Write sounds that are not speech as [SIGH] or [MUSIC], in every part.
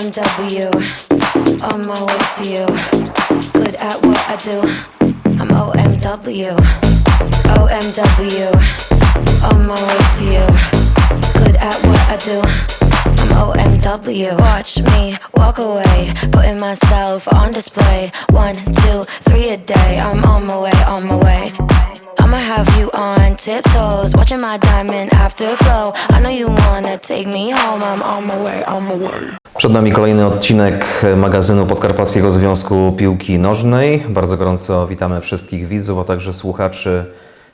OMW, on my way to you. Good at what I do. I'm OMW, OMW, on my way to you. Good at what I do. I'm OMW. Watch me walk away, putting myself on display. One, two, three a day. I'm on my way, on my way. I'ma have you on tiptoes, watching my diamond afterglow. I know you wanna take me home. I'm on my way, on my way. Przed nami kolejny odcinek magazynu Podkarpackiego Związku Piłki Nożnej. Bardzo gorąco witamy wszystkich widzów, a także słuchaczy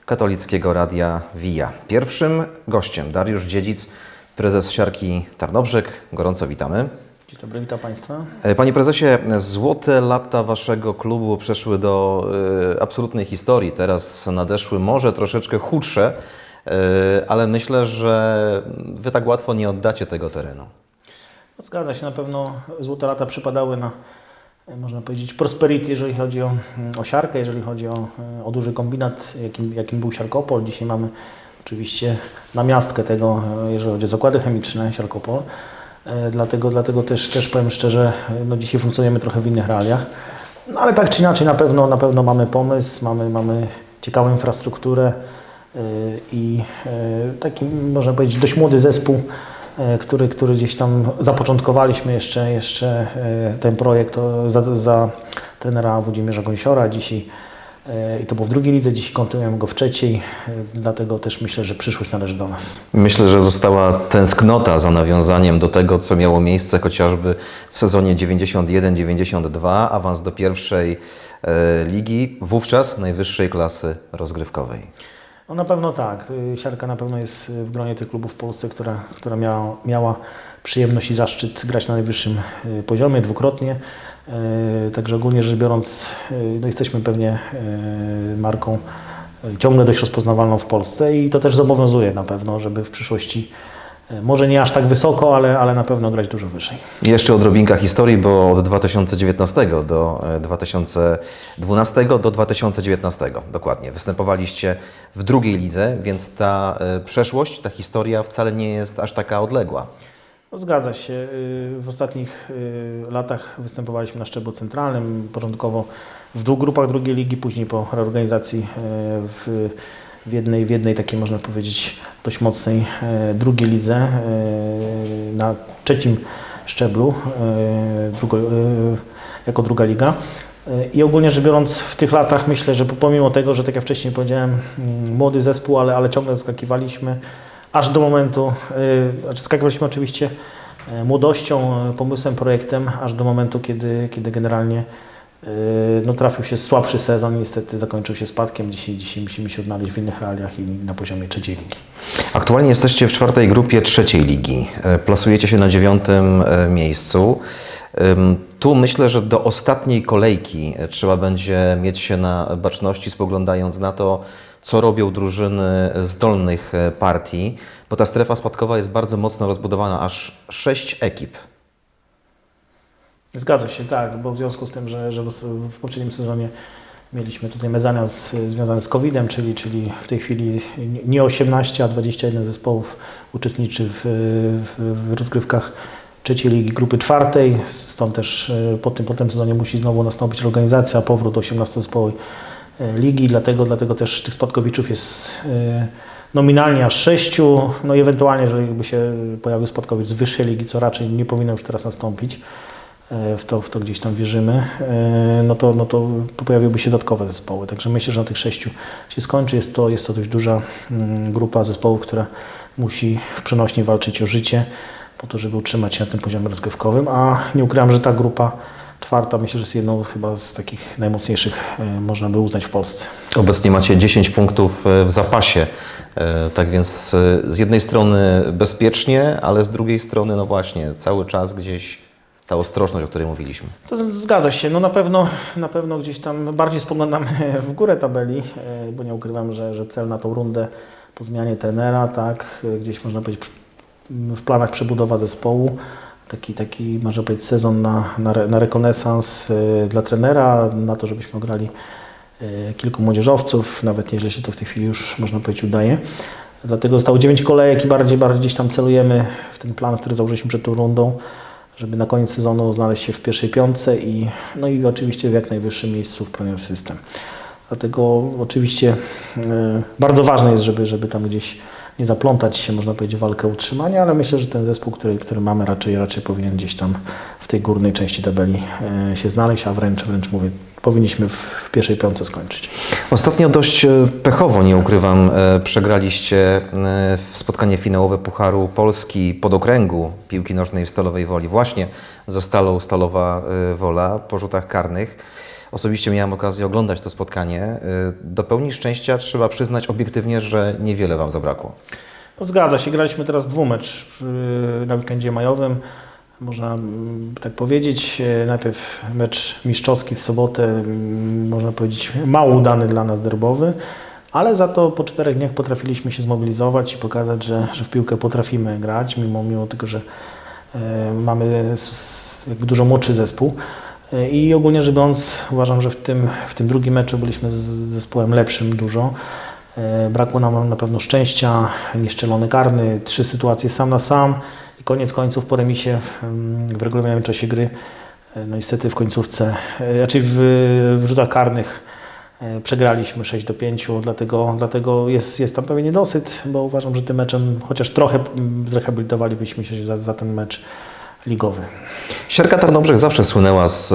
katolickiego radia WIA. Pierwszym gościem Dariusz Dziedzic, prezes Siarki Tarnobrzeg. Gorąco witamy. Dzień dobry, witam Państwa. E, Panie prezesie, złote lata waszego klubu przeszły do e, absolutnej historii. Teraz nadeszły może troszeczkę chudsze, e, ale myślę, że wy tak łatwo nie oddacie tego terenu. No, Zgadza się, na pewno złote lata przypadały na, e, można powiedzieć, prosperity, jeżeli chodzi o, mm, o siarkę, jeżeli chodzi o, e, o duży kombinat, jakim, jakim był Siarkopol. Dzisiaj mamy oczywiście namiastkę tego, e, jeżeli chodzi o zakłady chemiczne Siarkopol. Dlatego, dlatego też, też powiem szczerze, no dzisiaj funkcjonujemy trochę w innych realiach. No ale tak czy inaczej na pewno, na pewno mamy pomysł, mamy, mamy ciekawą infrastrukturę i taki, można powiedzieć, dość młody zespół, który, który gdzieś tam zapoczątkowaliśmy jeszcze, jeszcze e, ten projekt za, za trenera Włodzimierza Gąsiora. Dzisiaj e, i to było w drugiej lidze, dzisiaj kontynuujemy go w trzeciej, e, dlatego też myślę, że przyszłość należy do nas. Myślę, że została tęsknota za nawiązaniem do tego, co miało miejsce chociażby w sezonie 91-92, awans do pierwszej e, ligi, wówczas najwyższej klasy rozgrywkowej. No na pewno tak. Y, Siarka na pewno jest w gronie tych klubów w Polsce, która, która miała, miała przyjemność i zaszczyt grać na najwyższym y, poziomie dwukrotnie. Y, Także ogólnie rzecz biorąc, y, no jesteśmy pewnie y, marką y, ciągle dość rozpoznawalną w Polsce i to też zobowiązuje na pewno, żeby w przyszłości y, może nie aż tak wysoko, ale, ale na pewno grać dużo wyżej. Jeszcze odrobinka historii, bo od 2019 do e, 2012 do 2019 dokładnie występowaliście w drugiej lidze, więc ta e, przeszłość, ta historia wcale nie jest aż taka odległa. No, zgadza się. W ostatnich latach występowaliśmy na szczeblu centralnym, początkowo w dwóch grupach drugiej ligi, później po reorganizacji w, w, jednej, w jednej takiej, można powiedzieć, dość mocnej y, drugiej lidze y, na trzecim szczeblu y, drugo, jako druga liga. I ogólnie rzecz biorąc, w tych latach myślę, że pomimo tego, że tak jak wcześniej powiedziałem, mm, młody zespół, ale, ale ciągle skakiwaliśmy, aż do momentu, znaczy skakiwaliśmy oczywiście młodością, pomysłem, projektem, aż do momentu, kiedy, kiedy generalnie no, trafił się słabszy sezon, niestety zakończył się spadkiem. Dzisiaj, dzisiaj musimy się odnaleźć w innych realiach i na poziomie trzeciej ligi. Aktualnie jesteście w czwartej grupie trzeciej ligi. E, Plasujecie się na dziewiątym e, miejscu. Tu myślę, że do ostatniej kolejki trzeba będzie mieć się na baczności, spoglądając na to, co robią drużyny z dolnych partii, bo ta strefa spadkowa jest bardzo mocno rozbudowana, aż sześć ekip. Zgadza się, tak, bo w związku z tym, że, że w, poprzednim sezonie mieliśmy tutaj mezanians y, związany z COVID-em, czyli, czyli w tej chwili nie- nie 18, a 21 zespołów uczestniczy w, w, rozgrywkach trzeciej ligi grupy czwartej, stąd też y, po tym, po tym sezonie musi znowu nastąpić organizacja, powrót do 18-zespołowej y, ligi, dlatego, dlatego też tych spadkowiczów jest y, nominalnie aż sześciu, no i ewentualnie, jeżeli by się pojawił spadkowicz z wyższej ligi, co raczej nie powinno już teraz nastąpić, e, w to, w to gdzieś tam wierzymy, e, no to, no to pojawiłyby się dodatkowe zespoły. Także myślę, że na tych sześciu się skończy. Jest to, jest to dość duża mm, grupa zespołów, która musi w przenośni walczyć o życie po to, żeby utrzymać się na tym poziomie rozgrywkowym, a nie ukrywam, że ta grupa czwarta myślę, że jest jedną chyba z takich najmocniejszych, e, można by uznać w Polsce. Obecnie macie 10 punktów e, w zapasie. E, Tak więc e, z jednej strony bezpiecznie, ale z drugiej strony, no właśnie, cały czas gdzieś ta ostrożność, o której mówiliśmy. To zgadza się. No na pewno, na pewno gdzieś tam bardziej spoglądamy [LAUGHS] w górę tabeli, e, bo nie ukrywam, że, że cel na tą rundę po zmianie trenera, tak, e, gdzieś można powiedzieć w planach przebudowa zespołu. Taki, taki można powiedzieć sezon na, na, na rekonesans e, dla trenera, na to, żebyśmy grali kilku młodzieżowców, nawet jeżeli się to w tej chwili już można powiedzieć udaje. Dlatego zostało 9 kolejek i bardziej, bardziej gdzieś tam celujemy w ten plan, który założyliśmy przed tą rundą żeby na koniec sezonu znaleźć się w pierwszej piątce i, no i oczywiście w jak najwyższym miejscu w Premier System. Dlatego oczywiście e, bardzo ważne jest, żeby, żeby tam gdzieś nie zaplątać się, można powiedzieć, walkę o utrzymanie, ale myślę, że ten zespół, który, który mamy, raczej, raczej powinien gdzieś tam w tej górnej części tabeli e, się znaleźć, a wręcz, wręcz mówię, powinniśmy w, w pierwszej piątce skończyć. Ostatnio dość e, pechowo, nie ukrywam, e, przegraliście e, w spotkanie finałowe Pucharu Polski pod okręgu piłki nożnej w Stalowej Woli. Właśnie za Stalą Stalowa Wola po rzutach karnych. Osobiście miałem okazję oglądać to spotkanie. Do pełni szczęścia trzeba przyznać obiektywnie, że niewiele Wam zabrakło. No, zgadza się, graliśmy teraz dwumecz na weekendzie majowym. Można mm, tak powiedzieć, E, najpierw mecz mistrzowski w sobotę, mm, można powiedzieć mało udany dla nas derbowy, ale za to po czterech dniach potrafiliśmy się zmobilizować i pokazać, że, że w piłkę potrafimy grać, mimo, mimo tego, że e, mamy jakby dużo młodszy zespół. E, I ogólnie rzecz biorąc, uważam, że w tym, w tym drugim meczu byliśmy z zespołem lepszym dużo. Brakło nam na pewno szczęścia, nieszczelony karny, trzy sytuacje sam na sam i koniec końców po remisie w regularnym czasie gry, e, no niestety w końcówce, e, raczej w, w rzutach karnych e, przegraliśmy 6 do 5, dlatego, dlatego jest, jest tam pewien niedosyt, bo uważam, że tym meczem chociaż trochę mm, zrehabilitowalibyśmy się za, za ten mecz ligowy. Siarka Tarnobrzeg zawsze słynęła z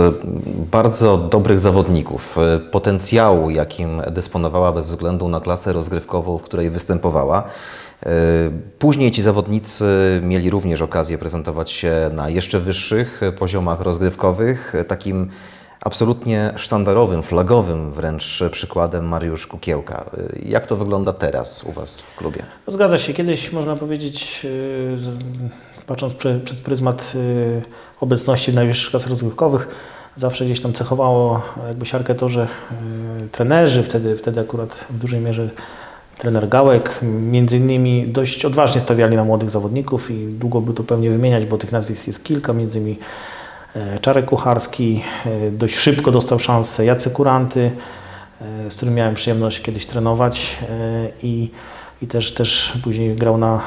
bardzo dobrych zawodników, potencjału, jakim dysponowała bez względu na klasę rozgrywkową, w której występowała. E, Później ci zawodnicy mieli również okazję prezentować się na jeszcze wyższych e, poziomach rozgrywkowych. E, Takim absolutnie sztandarowym, flagowym wręcz przykładem Mariusz Kukiełka. E, Jak to wygląda teraz u Was w klubie? No, Zgadza się. Kiedyś można powiedzieć, z- patrząc prze, przez pryzmat obecności w najwyższych klasach rozgrywkowych, zawsze gdzieś tam cechowało jakby siarkę to, że trenerzy, wtedy, wtedy akurat w dużej mierze trener Gałek, między innymi dość odważnie stawiali na młodych zawodników i długo by tu pewnie wymieniać, bo tych nazwisk jest kilka, między innymi e, Czarek Kucharski, e, dość szybko dostał szansę Jacek Kuranty, e, z którym miałem przyjemność kiedyś trenować i, i też, też później grał na,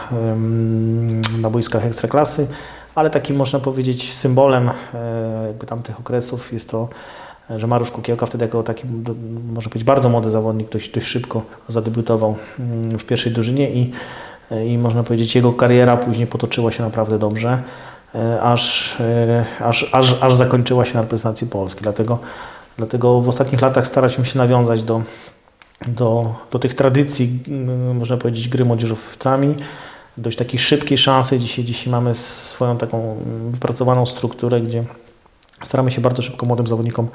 na boiskach ekstraklasy, ale takim można powiedzieć symbolem jakby tamtych okresów jest to, że Mariusz Kukiełka wtedy jako taki, można powiedzieć, bardzo młody zawodnik, dość, dość szybko zadebiutował mm, w pierwszej drużynie i, i można powiedzieć jego kariera później potoczyła się naprawdę dobrze, e, aż, e, aż, aż, aż zakończyła się na reprezentacji Polski. Dlatego, dlatego w ostatnich latach staraliśmy się nawiązać do, do, do tych tradycji, mm, można powiedzieć, gry młodzieżowcami, dość takiej szybkiej szansy. Dzisiaj, dzisiaj mamy swoją taką mm, wypracowaną strukturę, gdzie staramy się bardzo szybko młodym zawodnikom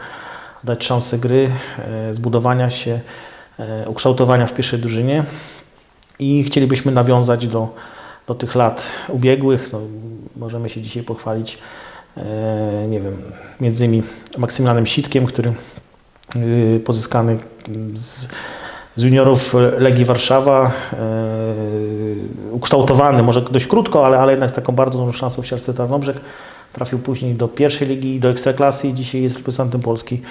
dać szansę gry, e, zbudowania się, e, ukształtowania w pierwszej drużynie i chcielibyśmy nawiązać do, do tych lat ubiegłych. No, możemy się dzisiaj pochwalić, e, nie wiem, między innymi Maksymilanem Sitkiem, który y, pozyskany z, z juniorów Legii Warszawa, ukształtowany może dość krótko, ale, ale jednak z taką bardzo dużą szansą w siatce Tarnobrzeg. Trafił później do pierwszej ligi, do ekstraklasy i dzisiaj jest reprezentantem Polski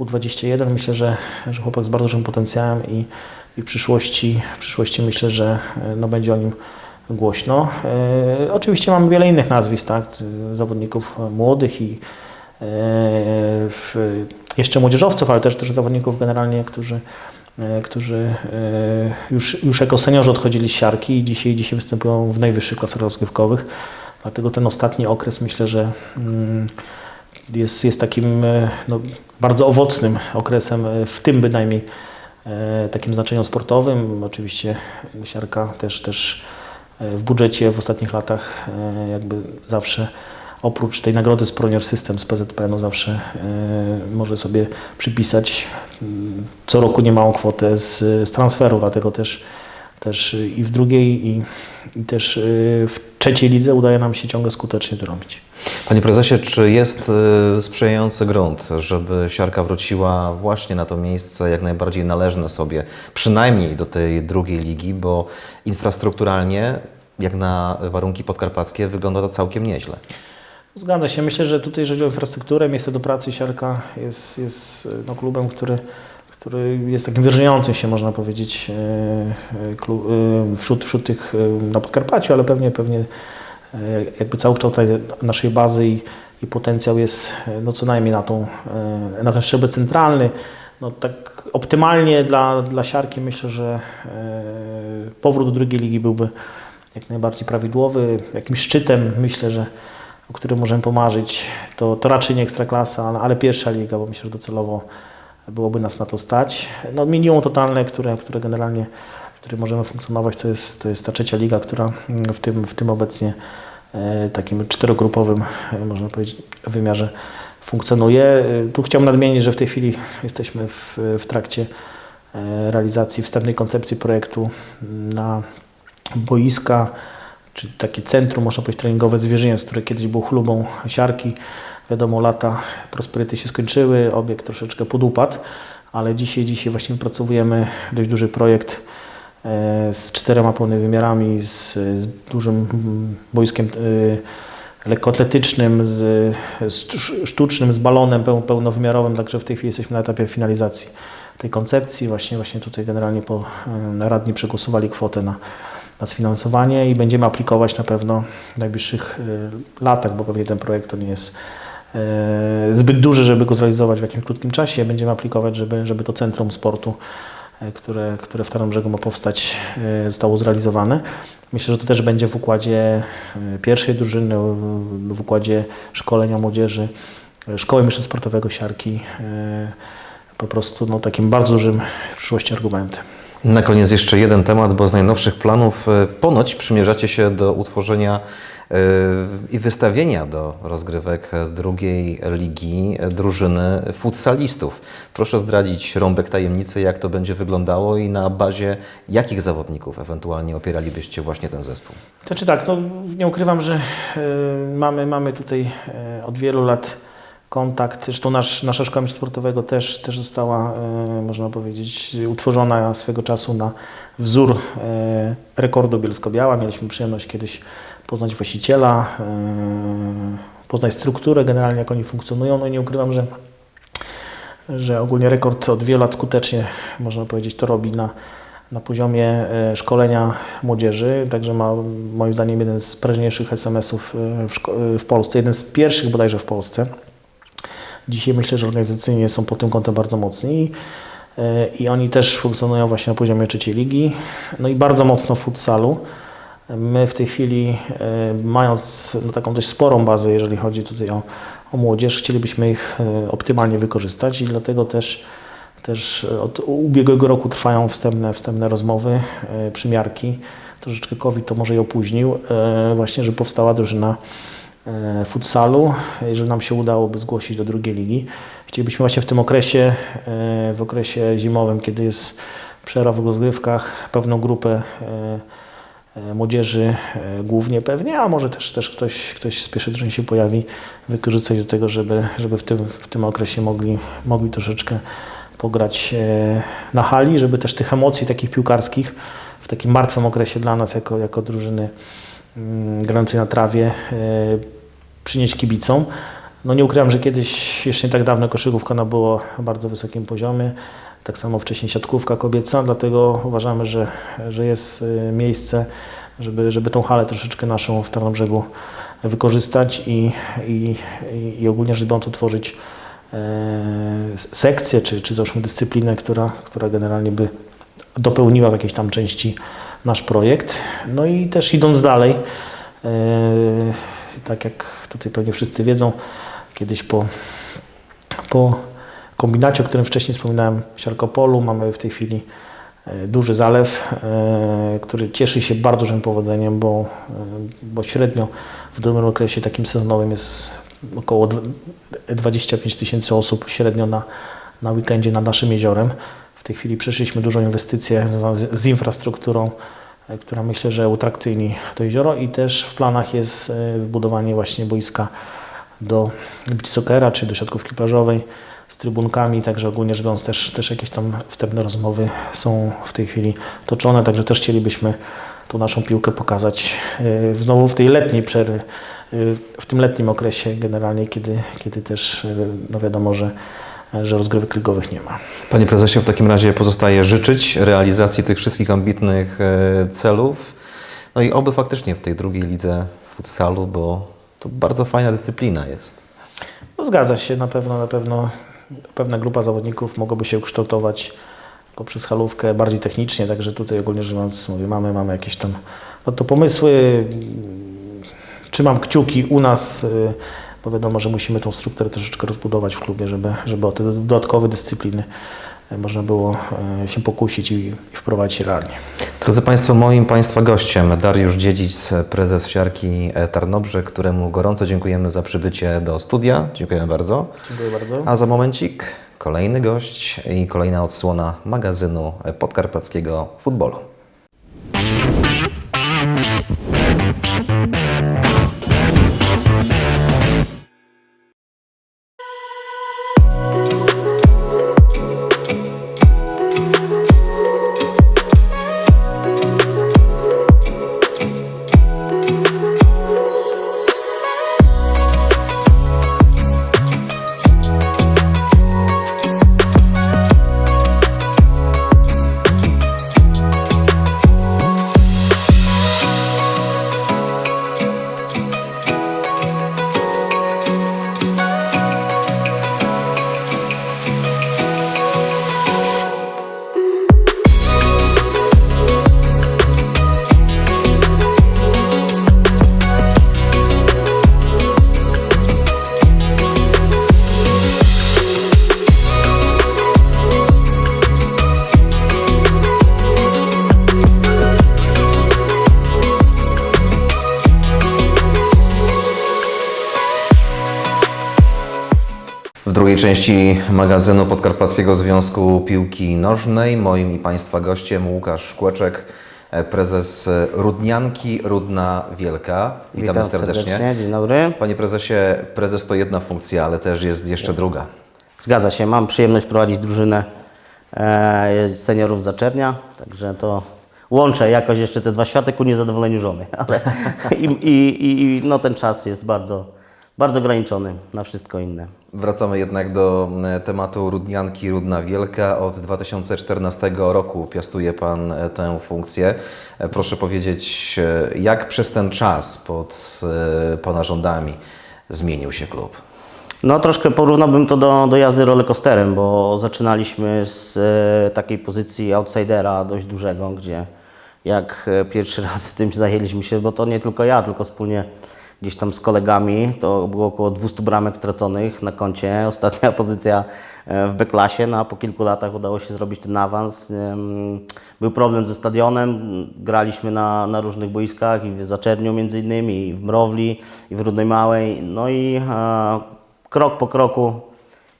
U21. Myślę, że, że chłopak z bardzo dużym potencjałem i, i w, przyszłości, w przyszłości myślę, że no, będzie o nim głośno. E, oczywiście mamy wiele innych nazwisk, tak, e, zawodników młodych i e, w, jeszcze młodzieżowców, ale też, też zawodników generalnie, którzy, e, którzy e, już, już jako seniorzy odchodzili z siarki i dzisiaj, dzisiaj występują w najwyższych klasach rozgrywkowych. Dlatego ten ostatni okres myślę, że mm, jest, jest takim e, no, bardzo owocnym okresem, e, w tym bynajmniej e, takim znaczeniu sportowym. Oczywiście siarka też, też w budżecie w ostatnich latach jakby zawsze oprócz tej nagrody z Pronior System z PZPN-u zawsze e, może sobie przypisać mm, co roku niemałą kwotę z, z transferu, dlatego też, też i w drugiej i, i też w trzeciej lidze udaje nam się ciągle skutecznie to robić. Panie prezesie, czy jest y, sprzyjający grunt, żeby siarka wróciła właśnie na to miejsce jak najbardziej należne sobie, przynajmniej do tej drugiej ligi, bo infrastrukturalnie, jak na warunki podkarpackie, wygląda to całkiem nieźle. Zgadza się. Myślę, że tutaj, jeżeli chodzi o infrastrukturę, miejsce do pracy, Siarka jest, jest no, klubem, który, który jest takim wyróżniającym się, można powiedzieć, e, e, e, wśród, wśród tych na Podkarpaciu, ale pewnie, pewnie jakby cały kształt naszej bazy i, i potencjał jest no co najmniej na, tą, na ten szczebel centralny. No tak optymalnie dla, dla siarki myślę, że powrót do drugiej ligi byłby jak najbardziej prawidłowy. Jakimś szczytem myślę, że o którym możemy pomarzyć, to, to raczej nie ekstraklasa, ale, ale pierwsza liga, bo myślę, że docelowo byłoby nas na to stać. No minimum totalne, które, które generalnie, w którym możemy funkcjonować, to jest, to jest ta trzecia liga, która mm, w tym, w tym obecnie e, takim czterogrupowym, e, można powiedzieć, wymiarze funkcjonuje. E, Tu chciałbym nadmienić, że w tej chwili jesteśmy w, w trakcie realizacji wstępnej koncepcji projektu na boiska, czy takie centrum, można powiedzieć, treningowe Zwierzyniec, które kiedyś było chlubą siarki. Wiadomo, lata prosperity się skończyły, obiekt troszeczkę podupadł, ale dzisiaj, dzisiaj właśnie wypracowujemy dość duży projekt e, z czterema pełnymi wymiarami, z, z dużym boiskiem e, lekkoatletycznym, z, z sz- sztucznym, z balonem peł, pełnowymiarowym, także w tej chwili jesteśmy na etapie finalizacji tej koncepcji. Właśnie, właśnie tutaj generalnie po, e, radni przegłosowali kwotę na, na sfinansowanie i będziemy aplikować na pewno w najbliższych latach, bo pewnie ten projekt to nie jest zbyt duży, żeby go zrealizować w jakimś krótkim czasie. Będziemy aplikować, żeby, żeby to centrum sportu, e, które, które w Tarnobrzegu ma powstać, e, zostało zrealizowane. Myślę, że to też będzie w układzie e, pierwszej drużyny, w- układzie szkolenia młodzieży, e, szkoły mistrzostw sportowego siarki. e, Po prostu no, takim bardzo dużym w przyszłości argumentem. Na koniec jeszcze jeden temat, bo z najnowszych planów e, ponoć przymierzacie się do utworzenia e, i wystawienia do rozgrywek drugiej ligi e, drużyny futsalistów. Proszę zdradzić rąbek tajemnicy, jak to będzie wyglądało i na bazie jakich zawodników ewentualnie opieralibyście właśnie ten zespół. To czy tak, no, nie ukrywam, że e, mamy, mamy tutaj e, od wielu lat kontakt. Zresztą nasz, nasza szkoła mistrzostw sportowego też, też została, można powiedzieć, utworzona swego czasu na wzór rekordu Bielsko-Biała. Mieliśmy przyjemność kiedyś poznać właściciela, e, poznać strukturę generalnie, jak oni funkcjonują. No i nie ukrywam, że że ogólnie rekord od wielu lat skutecznie, można powiedzieć, to robi na, na poziomie e, szkolenia młodzieży. Także ma moim zdaniem jeden z prężniejszych SMS-ów e, w, w Polsce, jeden z pierwszych bodajże w Polsce. Dzisiaj myślę, że organizacyjnie są pod tym kątem bardzo mocni i oni też funkcjonują właśnie na poziomie trzeciej ligi. No i bardzo mocno w futsalu. My w tej chwili, e, mając no, taką dość sporą bazę, jeżeli chodzi tutaj o, o młodzież, chcielibyśmy ich e, optymalnie wykorzystać i dlatego też, też od ubiegłego roku trwają wstępne, wstępne rozmowy, e, przymiarki. Troszeczkę COVID to może je opóźnił, właśnie, że powstała drużyna futsalu, jeżeli nam się udałoby zgłosić do drugiej ligi. Chcielibyśmy właśnie w tym okresie, w okresie zimowym, kiedy jest przerwa w rozgrywkach, pewną grupę młodzieży e, głównie pewnie, a może też, też ktoś, ktoś z pierwszej drużyny się pojawi, wykorzystać do tego, żeby, żeby w, tym, w tym okresie mogli, mogli troszeczkę pograć e, na hali, żeby też tych emocji takich piłkarskich w takim martwym okresie dla nas jako, jako drużyny mm, grającej na trawie e, przynieść kibicom. No nie ukrywam, że kiedyś, jeszcze nie tak dawno koszykówka na było na bardzo wysokim poziomie, tak samo wcześniej siatkówka kobieca, dlatego uważamy, że, że jest y, miejsce, żeby, żeby tą halę troszeczkę naszą w Tarnobrzegu wykorzystać i, i, i, ogólnie rzecz biorąc utworzyć e, sekcję, czy, czy załóżmy dyscyplinę, która, która generalnie by dopełniła w jakiejś tam części nasz projekt. No i też idąc dalej, e, tak jak tutaj pewnie wszyscy wiedzą, kiedyś po, po kombinacie, o którym wcześniej wspominałem, Siarkopolu, mamy w tej chwili e, duży zalew, e, który cieszy się bardzo dużym powodzeniem, bo, e, bo średnio w dobrym okresie takim sezonowym jest około dw- 25 tysięcy osób średnio na, na weekendzie nad naszym jeziorem. W tej chwili przeszliśmy dużą inwestycję związaną z, z infrastrukturą, która myślę, że utrakcyjni to jezioro i też w planach jest wybudowanie właśnie boiska do beach czy do siatkówki plażowej z trybunkami, także ogólnie rzecz biorąc też, też jakieś tam wstępne rozmowy są w tej chwili toczone, także też chcielibyśmy tą naszą piłkę pokazać e, znowu w tej letniej przerwie, e, w tym letnim okresie generalnie, kiedy, kiedy też e, no wiadomo, że, że rozgrywek ligowych nie ma. Panie prezesie, w takim razie pozostaje życzyć realizacji tych wszystkich ambitnych e, celów. No i oby faktycznie w tej drugiej lidze futsalu, bo to bardzo fajna dyscyplina jest. No, zgadza się, na pewno, na pewno pewna grupa zawodników mogłaby się ukształtować poprzez halówkę bardziej technicznie, także tutaj ogólnie rzecz biorąc, mówię, mamy, mamy jakieś tam no to pomysły. Trzymam kciuki u nas, y, bo wiadomo, że musimy tą strukturę troszeczkę rozbudować w klubie, żeby, żeby o te dodatkowe dyscypliny można było y, się pokusić i, i wprowadzić realnie. Drodzy Państwo, moim Państwa gościem Dariusz Dziedzic, prezes Siarki Tarnobrzeg, któremu gorąco dziękujemy za przybycie do studia. Dziękujemy bardzo. Dziękuję bardzo. A za momencik kolejny gość i kolejna odsłona magazynu podkarpackiego futbolu. Części magazynu Podkarpackiego Związku Piłki Nożnej moim i Państwa gościem Łukasz Kłeczek, e, prezes Rudnianki Rudna Wielka. Witamy serdecznie. Dzień dobry. Panie prezesie, prezes to jedna funkcja, ale też jest jeszcze druga. Zgadza się, mam przyjemność prowadzić drużynę e, seniorów Zaczernia, także to łączę jakoś jeszcze te dwa światy ku niezadowoleniu żony, [LAUGHS] ale i, i, i no, ten czas jest bardzo, bardzo ograniczony na wszystko inne. Wracamy jednak do e, tematu Rudnianki Rudna Wielka. Od 2014 roku piastuje Pan e, tę funkcję. E, Proszę powiedzieć, jak przez ten czas pod Pana rządami zmienił się klub? No troszkę porównałbym to do, do jazdy rollercoasterem, bo zaczynaliśmy z takiej pozycji outsidera dość dużego, gdzie jak pierwszy raz z tym zajęliśmy się, bo to nie tylko ja, tylko wspólnie gdzieś tam z kolegami, to było około 200 bramek straconych na koncie. [LAUGHS] Ostatnia pozycja e, w B-klasie, no a po kilku latach udało się zrobić ten awans. Był problem ze stadionem, graliśmy na, na różnych boiskach i w Zaczerniu między innymi, i w Mrowli, i w Rudnej Małej. No i e, krok po kroku,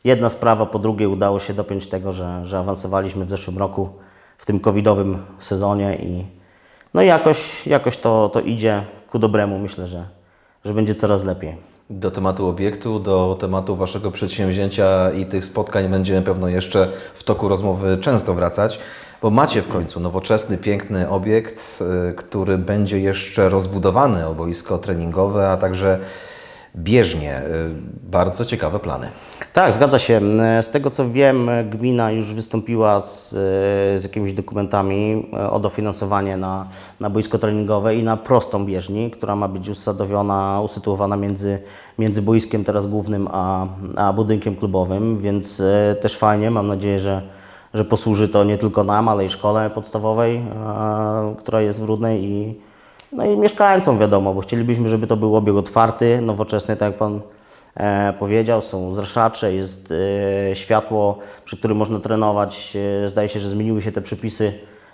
jedna sprawa po drugiej udało się dopiąć tego, że, że awansowaliśmy w zeszłym roku w tym covidowym sezonie i no i jakoś, jakoś to, to idzie ku dobremu. Myślę, że, że będzie coraz lepiej. Do tematu obiektu, do tematu Waszego przedsięwzięcia i tych spotkań będziemy pewno jeszcze w toku rozmowy często wracać, bo macie w końcu nowoczesny, piękny obiekt, y, który będzie jeszcze rozbudowany o boisko treningowe, a także bieżnie. Y, Bardzo ciekawe plany. Tak, zgadza się. Z tego co wiem, gmina już wystąpiła z, z jakimiś dokumentami e, o dofinansowanie na, na boisko treningowe i na prostą bieżni, która ma być usadowiona, usytuowana między, między boiskiem teraz głównym a, a budynkiem klubowym, więc e, też fajnie. Mam nadzieję, że, że posłuży to nie tylko nam, ale i szkole podstawowej, e, która jest w Rudnej i, no i mieszkańcom wiadomo, bo chcielibyśmy, żeby to był obieg otwarty, nowoczesny, tak jak Pan e, powiedział, są zraszacze, jest e, światło, przy którym można trenować. E, zdaje się, że zmieniły się te przepisy.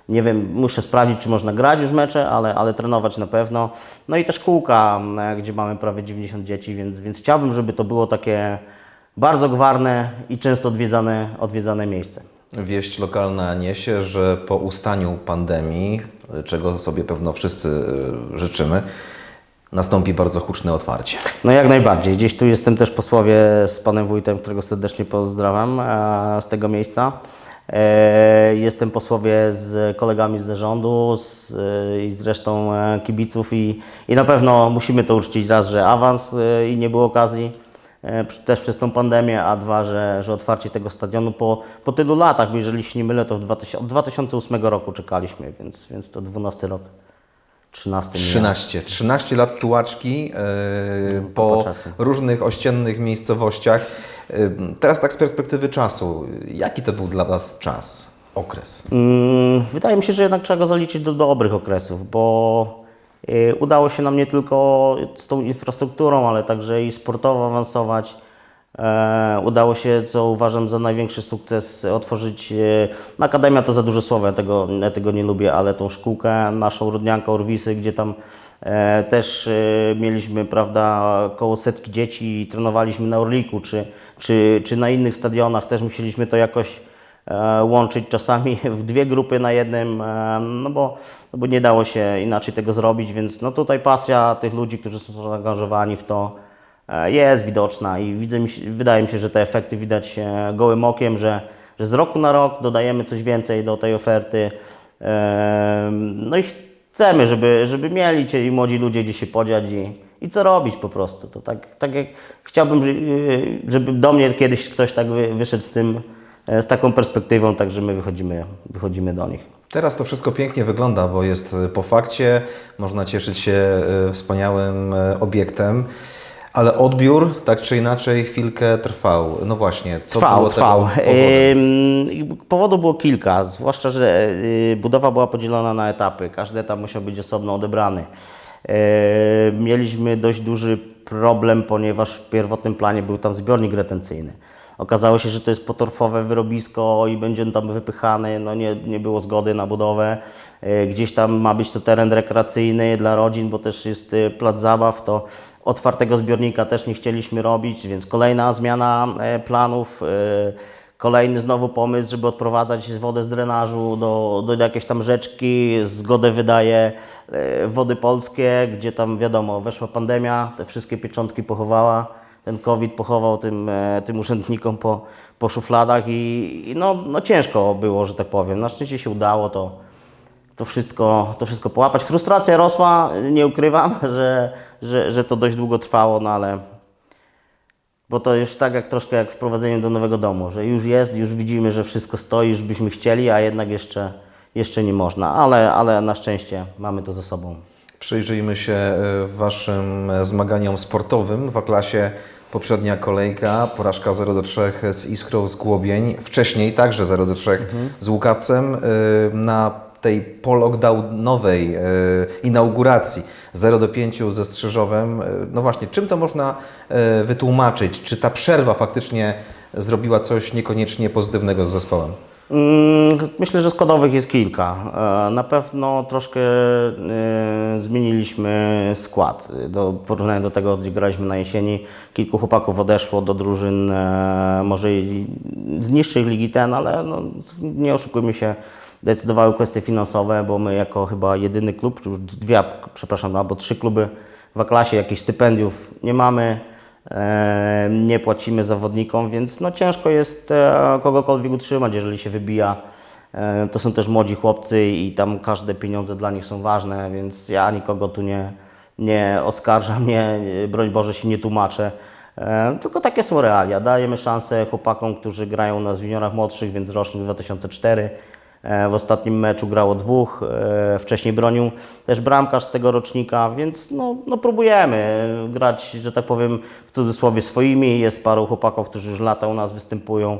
Nie wiem, muszę sprawdzić, czy można grać już mecze, ale, ale trenować na pewno. No i też kółka, e, gdzie mamy prawie 90 dzieci, więc, więc chciałbym, żeby to było takie bardzo gwarne i często odwiedzane, odwiedzane miejsce. Wieść lokalna niesie, że po ustaniu pandemii, czego sobie pewno wszyscy y, życzymy, nastąpi bardzo huczne otwarcie. No jak najbardziej. Gdzieś tu jestem też posłowie z panem wójtem, którego serdecznie pozdrawiam e, z tego miejsca. E, Jestem posłowie z kolegami z zarządu e, i z resztą e, kibiców i, i na pewno musimy to uczcić raz, że awans e, i nie było okazji e, też przez tą pandemię, a dwa, że, że otwarcie tego stadionu po, po tylu latach, bo jeżeli się nie mylę, to w 2000, od 2008 roku czekaliśmy, więc, więc to 12 rok. 13 mija. 13. 13 lat tułaczki e, po różnych ościennych miejscowościach. E, Teraz tak z perspektywy czasu, jaki to był dla Was czas, okres? Mm, Wydaje mi się, że jednak trzeba go zaliczyć do dobrych okresów, bo udało się nam nie tylko z tą infrastrukturą, ale także i sportowo awansować. E, udało się, co uważam za największy sukces, otworzyć, no Akademia to za duże słowo, ja tego, ja tego nie lubię, ale tą szkółkę, naszą Rudniankę Orwisy, gdzie tam e, też e, mieliśmy, prawda, koło setki dzieci i trenowaliśmy na Orliku, czy, czy, czy na innych stadionach, też musieliśmy to jakoś łączyć czasami w dwie grupy na jednym, e, no bo, no bo nie dało się inaczej tego zrobić, więc no tutaj pasja tych ludzi, którzy są zaangażowani w to e, jest widoczna i widzę wydaje mi się, że te efekty widać e, gołym okiem, że, że z roku na rok dodajemy coś więcej do tej oferty. E, No i chcemy, żeby, żeby mieli ci młodzi ludzie gdzie się podziać i, i co robić po prostu. To tak, tak jak chciałbym, że- żeby do mnie kiedyś ktoś tak wy- wyszedł z tym, e, z taką perspektywą, także my wychodzimy, wychodzimy do nich. Teraz to wszystko pięknie wygląda, bo jest e, po fakcie, można cieszyć się e, wspaniałym e, obiektem, ale odbiór tak czy inaczej chwilkę trwał. No właśnie, co Trwał, było trwał. tego powodem? Powodów było kilka, zwłaszcza, że budowa była podzielona na etapy. Każdy etap musiał być osobno odebrany. Mieliśmy dość duży problem, ponieważ w pierwotnym planie był tam zbiornik retencyjny. Okazało się, że to jest potorfowe wyrobisko i będzie tam wypychany. No nie, nie było zgody na budowę. Yy, Gdzieś tam ma być to teren rekreacyjny dla rodzin, bo też jest y, plac zabaw. To otwartego zbiornika też nie chcieliśmy robić, więc kolejna zmiana e, planów. e, Kolejny znowu pomysł, żeby odprowadzać wodę z drenażu do, do jakiejś tam rzeczki. Zgodę wydaje e, Wody Polskie, gdzie tam wiadomo, weszła pandemia, te wszystkie pieczątki pochowała. Ten COVID pochował tym, e, tym urzędnikom po, po szufladach i, i no, no ciężko było, że tak powiem. Na szczęście się udało to, to wszystko, to wszystko połapać. Frustracja rosła, nie ukrywam, [LAUGHS] że, że, że to dość długo trwało, no ale bo to już tak jak troszkę jak wprowadzenie do nowego domu, że już jest, już widzimy, że wszystko stoi, już byśmy chcieli, a jednak jeszcze, jeszcze nie można, ale, ale na szczęście mamy to za sobą. Przyjrzyjmy się e, Waszym zmaganiom sportowym. W A-klasie poprzednia kolejka, porażka 0 do 3 z Iskrą z Głobień. Wcześniej także 0 do 3 z Łukawcem. E, Na tej po-lockdownowej e, inauguracji 0 do 5 ze Strzyżowem. E, No właśnie, czym to można wytłumaczyć? Czy ta przerwa faktycznie zrobiła coś niekoniecznie pozytywnego z zespołem? Mm, Myślę, że składowych jest kilka. E, Na pewno troszkę e, zmieniliśmy skład. Do, w porównaniu do tego, gdzie graliśmy na jesieni, kilku chłopaków odeszło do drużyn, e, może z niższych ligi ten, ale no, nie oszukujmy się, decydowały kwestie finansowe, bo my jako chyba jedyny klub, czy już dwie, przepraszam, albo trzy kluby w A-klasie jakichś stypendiów nie mamy. E, nie płacimy zawodnikom, więc no ciężko jest e, kogokolwiek utrzymać, jeżeli się wybija. E, To są też młodzi chłopcy i tam każde pieniądze dla nich są ważne, więc ja nikogo tu nie, nie oskarżam, nie, broń Boże się nie tłumaczę. Tylko takie są realia. Dajemy szansę chłopakom, którzy grają u nas w juniorach młodszych, więc rocznik 2004. E, W ostatnim meczu grało dwóch, e, wcześniej bronił też bramkarz z tego rocznika, więc no, no próbujemy grać, że tak powiem, w cudzysłowie swoimi. Jest paru chłopaków, którzy już lata u nas występują.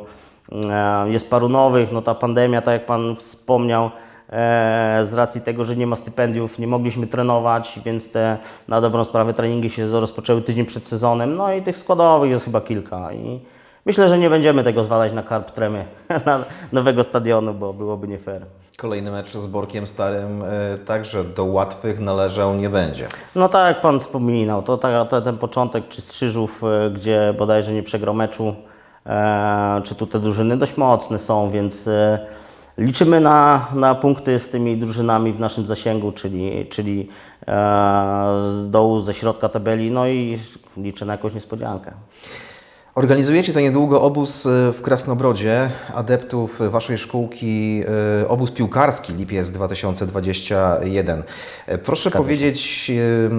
E, Jest paru nowych, no ta pandemia, tak jak Pan wspomniał, e, z racji tego, że nie ma stypendiów, nie mogliśmy trenować, więc te na dobrą sprawę treningi się rozpoczęły tydzień przed sezonem, no i tych składowych jest chyba kilka. I myślę, że nie będziemy tego zwalać na karp tremy, [LAUGHS] na nowego stadionu, bo byłoby nie fair. Kolejny mecz z Borkiem Starym e, także do łatwych należał nie będzie. No tak jak Pan wspominał, to, ta, ten początek czy Strzyżów, e, gdzie bodajże nie przegrał meczu, e, czy tu te drużyny dość mocne są, więc liczymy na, na punkty z tymi drużynami w naszym zasięgu, czyli, czyli z dołu, ze środka tabeli, no i liczę na jakąś niespodziankę. Organizujecie za niedługo obóz e, w Krasnobrodzie adeptów Waszej szkółki, e, obóz piłkarski Lipiec 2021. E, Proszę powiedzieć, e,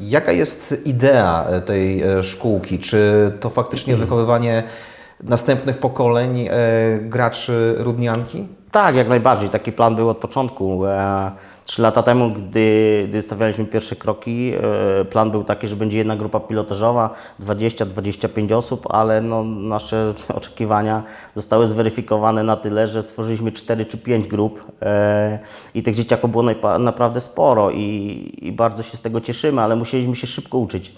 jaka jest idea tej szkółki? Czy to faktycznie [CLEARS THROAT] wychowywanie następnych pokoleń graczy Rudnianki? Tak, jak najbardziej. Taki plan był od początku. E, Trzy lata temu, gdy, gdy stawialiśmy pierwsze kroki, e, plan był taki, że będzie jedna grupa pilotażowa, 20-25 osób, ale no, nasze [LAUGHS] oczekiwania zostały zweryfikowane na tyle, że stworzyliśmy 4 czy 5 grup e, i tych dzieciaków było naprawdę sporo i, i bardzo się z tego cieszymy, ale musieliśmy się szybko uczyć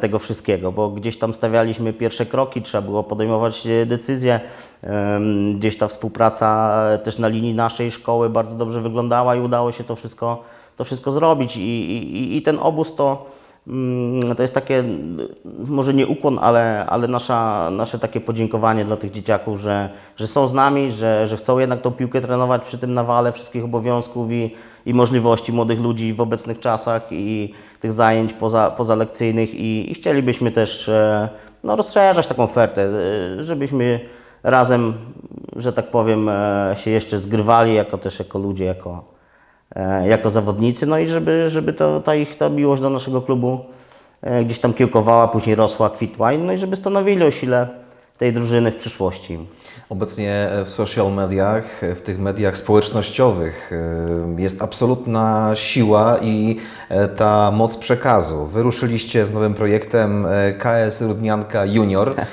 tego wszystkiego, bo gdzieś tam stawialiśmy pierwsze kroki, trzeba było podejmować e, decyzje. Em, Gdzieś ta współpraca e, też na linii naszej szkoły bardzo dobrze wyglądała i udało się to wszystko, to wszystko zrobić. I, i, i ten obóz to, mm, to jest takie, może nie ukłon, ale, ale nasza, nasze takie podziękowanie dla tych dzieciaków, że, że są z nami, że, że chcą jednak tą piłkę trenować przy tym nawale wszystkich obowiązków i, i możliwości młodych ludzi w obecnych czasach i tych zajęć poza, pozalekcyjnych i, i chcielibyśmy też e, no, rozszerzać taką ofertę, e, żebyśmy razem, że tak powiem, e, się jeszcze zgrywali jako też jako ludzie, jako, jako zawodnicy, no i żeby, żeby to, ta ich ta miłość do naszego klubu gdzieś tam kiełkowała, później rosła, kwitła, no i żeby stanowili o sile tej drużyny w przyszłości. Obecnie w social mediach, w tych mediach społecznościowych y, jest absolutna siła i e, ta moc przekazu. Wyruszyliście z nowym projektem e, KS Rudnianka Junior. E,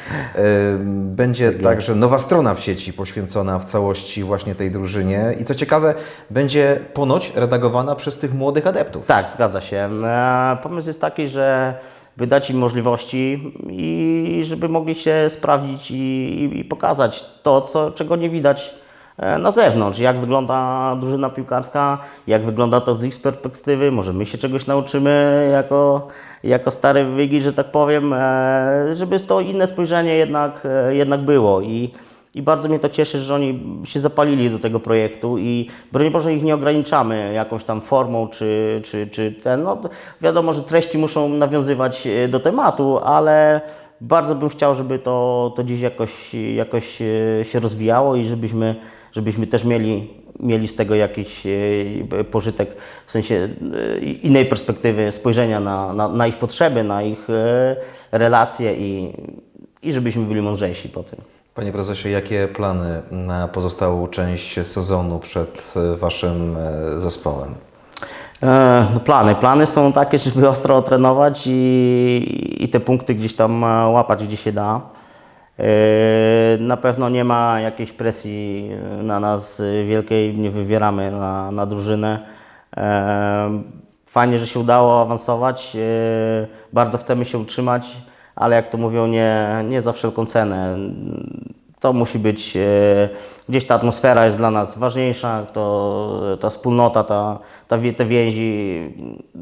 [LAUGHS] Będzie także nowa strona w sieci poświęcona w całości właśnie tej drużynie i co ciekawe, będzie ponoć redagowana przez tych młodych adeptów. Tak, zgadza się. E, Pomysł jest taki, że by dać im możliwości i żeby mogli się sprawdzić i, i, i pokazać to, co, czego nie widać e, na zewnątrz. Jak wygląda drużyna piłkarska, jak wygląda to z ich perspektywy, może my się czegoś nauczymy jako, jako stare wygi, że tak powiem, e, żeby to inne spojrzenie jednak, e, jednak było. I, i bardzo mnie to cieszy, że oni się zapalili do tego projektu i broń Boże ich nie ograniczamy jakąś tam formą czy, czy, czy ten. No, wiadomo, że treści muszą nawiązywać e, do tematu, ale bardzo bym chciał, żeby to, to gdzieś jakoś, jakoś e, się rozwijało i żebyśmy, żebyśmy też mieli, mieli z tego jakiś e, pożytek w sensie innej perspektywy spojrzenia na, na, na ich potrzeby, na ich relacje i, i żebyśmy byli mądrzejsi po tym. Panie prezesie, jakie plany na pozostałą część sezonu przed e, waszym e, zespołem? E, No plany. Plany są takie, żeby ostro trenować i, i te punkty gdzieś tam łapać, gdzie się da. Na pewno nie ma jakiejś presji na nas wielkiej, nie wywieramy na, na drużynę. Fajnie, że się udało awansować. Bardzo chcemy się utrzymać, ale jak to mówią, nie, nie za wszelką cenę to musi być, e, gdzieś ta atmosfera jest dla nas ważniejsza, to, ta wspólnota, ta, ta, te więzi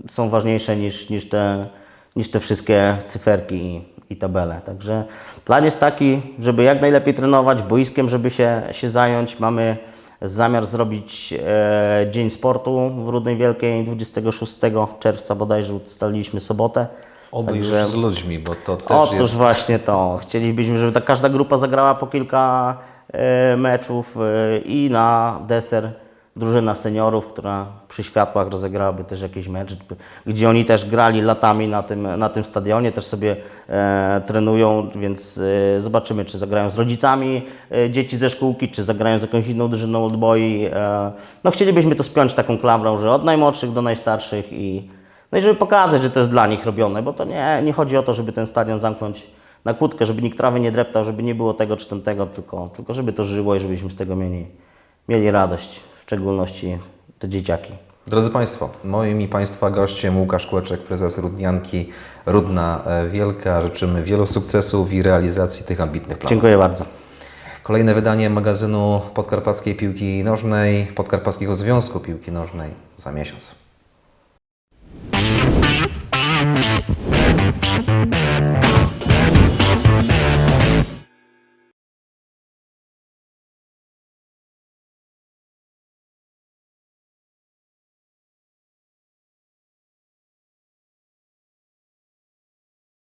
są ważniejsze niż, niż, te, niż te wszystkie cyferki i, i tabele. Także plan jest taki, żeby jak najlepiej trenować, boiskiem, żeby się, się zająć. Mamy zamiar zrobić e, Dzień Sportu w Rudnej Wielkiej 26 czerwca bodajże ustaliliśmy sobotę. Oby Także- już z ludźmi, bo to też Otóż jest... właśnie to. Chcielibyśmy, żeby ta każda grupa zagrała po kilka e, meczów e, i na deser drużyna seniorów, która przy światłach rozegrałaby też jakiś mecz, gdzie oni też grali latami na tym, na tym stadionie, też sobie e, trenują, więc e, zobaczymy, czy zagrają z rodzicami e, dzieci ze szkółki, czy zagrają z jakąś inną drużyną odboi. E, no chcielibyśmy to spiąć taką klamrą, że od najmłodszych do najstarszych i no i żeby pokazać, że to jest dla nich robione, bo to nie, nie chodzi o to, żeby ten stadion zamknąć na kłódkę, żeby nikt trawy nie dreptał, żeby nie było tego czy tamtego, tylko, tylko żeby to żyło i żebyśmy z tego mieli, mieli radość, w szczególności te dzieciaki. Drodzy Państwo, moim i Państwa gościem Łukasz Kłeczek, prezes Rudnianki Rudna e, Wielka. Życzymy wielu sukcesów i realizacji tych ambitnych planów. Dziękuję bardzo. Kolejne wydanie magazynu Podkarpackiej Piłki Nożnej, Podkarpackiego Związku Piłki Nożnej za miesiąc. Thank you.